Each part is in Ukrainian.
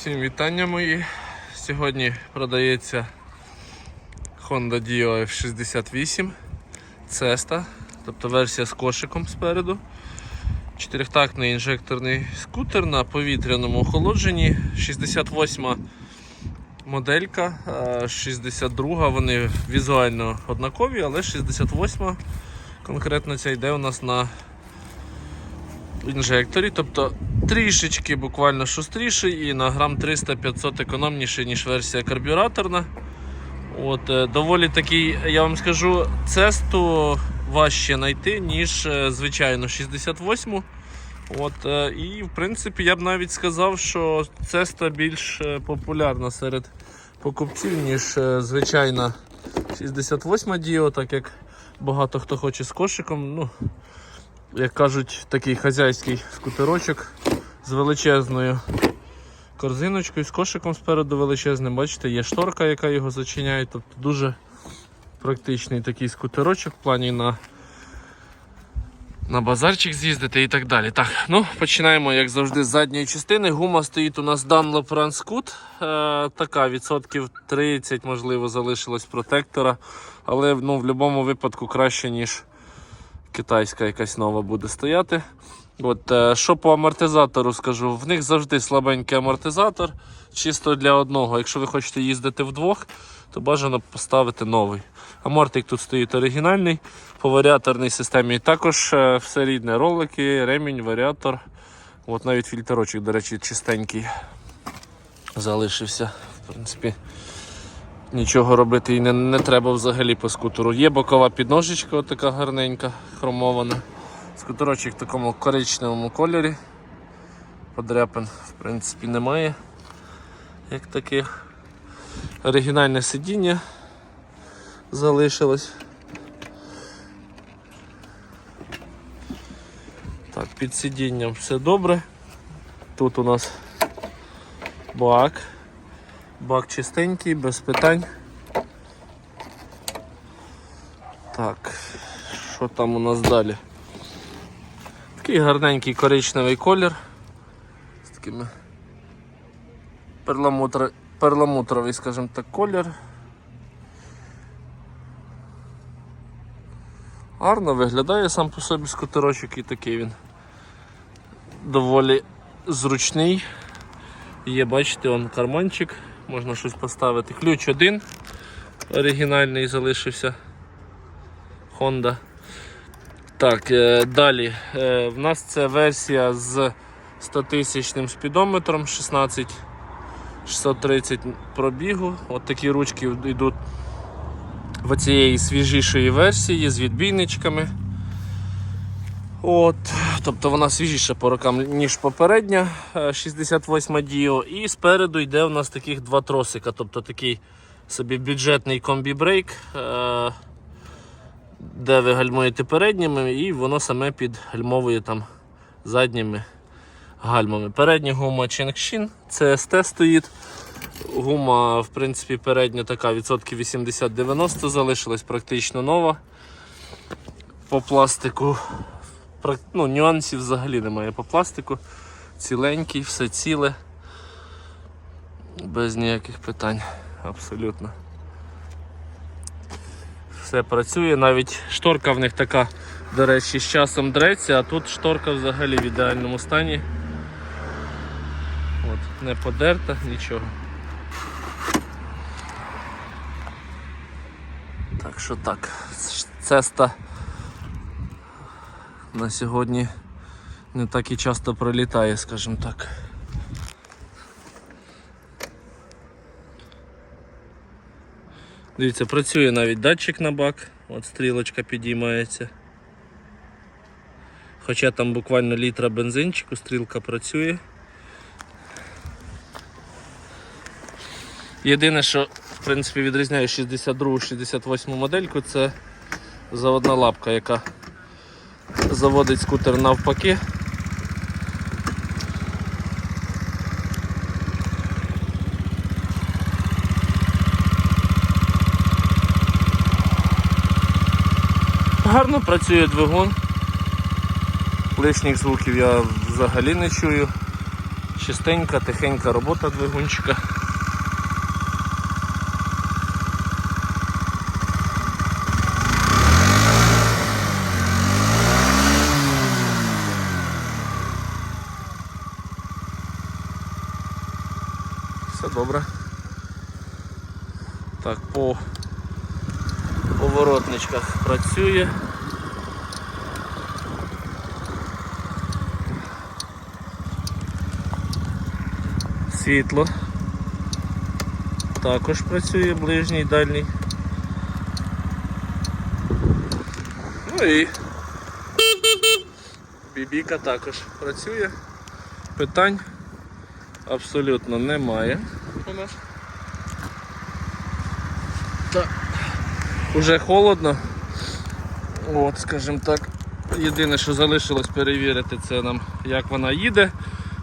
Всім вітання мої. Сьогодні продається Honda Dio F68 Cesta, тобто версія з кошиком спереду. Чотирьохтактний інжекторний скутер на повітряному охолодженні. 68 моделька, а 62 вони візуально однакові, але 68 конкретно ця йде у нас на інжекторі, тобто трішечки буквально шустріший і на грам 300-500 економніший, ніж версія карбюраторна. От, е, доволі такий, я вам скажу, цесту важче знайти, ніж е, звичайно 68. От, е, і в принципі я б навіть сказав, що цеста більш популярна серед покупців, ніж звичайна 68 Dio, так як багато хто хоче з кошиком. Ну, як кажуть, такий хазяйський скутерочок з величезною корзиночкою, з кошиком спереду величезним. Бачите, є шторка, яка його зачиняє. Тобто дуже практичний такий скутерочок в плані на, на базарчик з'їздити і так далі. Так, ну починаємо, як завжди, з задньої частини. Гума стоїть у нас Dunlop Ranscoot. Е, така відсотків 30, можливо, залишилось протектора. Але ну, в будь-якому випадку краще, ніж китайська якась нова буде стояти. От, е, Що по амортизатору скажу, в них завжди слабенький амортизатор, чисто для одного. Якщо ви хочете їздити вдвох, то бажано поставити новий. Амортик тут стоїть оригінальний, по варіаторній системі також е, все рідне. Ролики, ремінь, варіатор. От навіть фільтрочок, до речі, чистенький залишився. В принципі, Нічого робити і не, не треба взагалі по скутеру. Є бокова підножечка, така гарненька, хромована. Скутерочок в такому коричневому кольорі. Подряпин, в принципі, немає. Як таких. Оригінальне сидіння залишилось. Так, під сидінням все добре. Тут у нас бак. Бак чистенький, без питань. Так, що там у нас далі? Такий гарненький коричневий колір. З такими перламутр... перламутровий, скажімо так, колір. Гарно виглядає сам по собі скутерочок і такий він доволі зручний. Є, бачите, он карманчик, можна щось поставити. Ключ один оригінальний залишився. Honda. Так, е, далі. Е, в нас це версія з 100 тисячним спідометром 16 630 пробігу. От такі ручки йдуть в цієї свіжішої версії з відбійничками. От, Тобто вона свіжіша по рокам, ніж попередня е, 68 Dio. І спереду йде у нас таких два тросика, тобто такий собі бюджетний комбі-брейк, е, де ви гальмуєте передніми, і воно саме підгальмовує там задніми гальмами. Передня гума Chengxin, СТ стоїть. Гума, в принципі, передня така відсотків 80-90 залишилась практично нова. По пластику ну, нюансів взагалі немає по пластику. Ціленький, все ціле. Без ніяких питань. Абсолютно. Все працює, навіть шторка в них така, до речі, з часом дреться, а тут шторка взагалі в ідеальному стані. От, не подерта, нічого. Так що так, цеста на сьогодні не так і часто пролітає, скажімо так. Дивіться, працює навіть датчик на бак, от стрілочка підіймається. Хоча там буквально літра бензинчику, стрілка працює. Єдине, що в принципі відрізняє 62-68 модельку, це заводна лапка, яка заводить скутер навпаки. Гарно працює двигун. Лишніх звуків я взагалі не чую. Чистенька, тихенька робота двигунчика. Все добре. Так, по поворотничках працює. Світло. Також працює ближній, дальній. Ну і бібіка також працює. Питань абсолютно немає. Так. Уже холодно. От, скажімо так. Єдине, що залишилось перевірити, це нам як вона їде.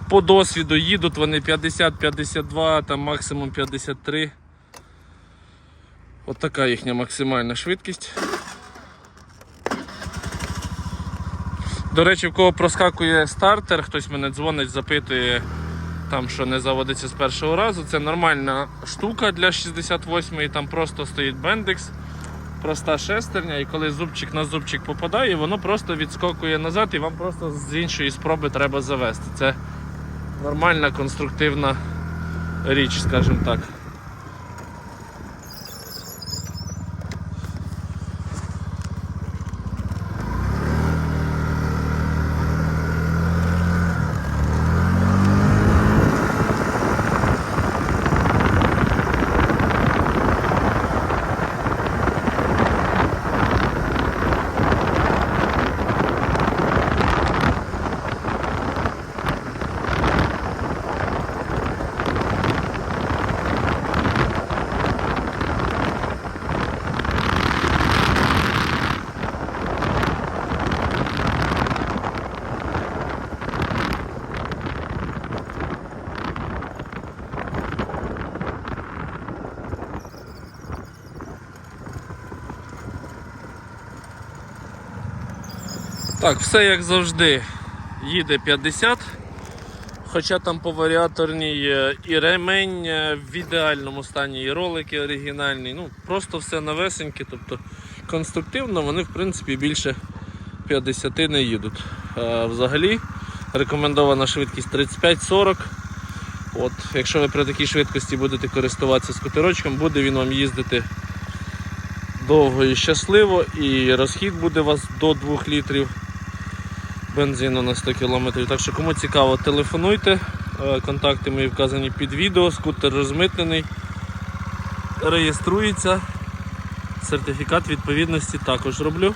По досвіду їдуть вони 50-52, там максимум 53. От така їхня максимальна швидкість. До речі, в кого проскакує стартер, хтось мене дзвонить, запитує, там, що не заводиться з першого разу. Це нормальна штука для 68-ї, там просто стоїть бендекс, проста шестерня, і коли зубчик на зубчик попадає, воно просто відскокує назад і вам просто з іншої спроби треба завести. Це нормальна конструктивна річ, скажімо так. Так, все як завжди. Їде 50. Хоча там по варіаторній е, і ремень е, в ідеальному стані, і ролики оригінальні. Ну, просто все новесеньке, тобто конструктивно вони в принципі більше 50 не їдуть. А взагалі рекомендована швидкість 35-40. От, Якщо ви при такій швидкості будете користуватися скутерочком, буде він вам їздити довго і щасливо, і розхід буде у вас до 2 літрів бензину на 100 км. Так що кому цікаво, телефонуйте. Е, Контакти мої вказані під відео, скутер розмитнений, реєструється. Сертифікат відповідності також роблю.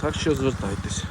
Так що звертайтесь.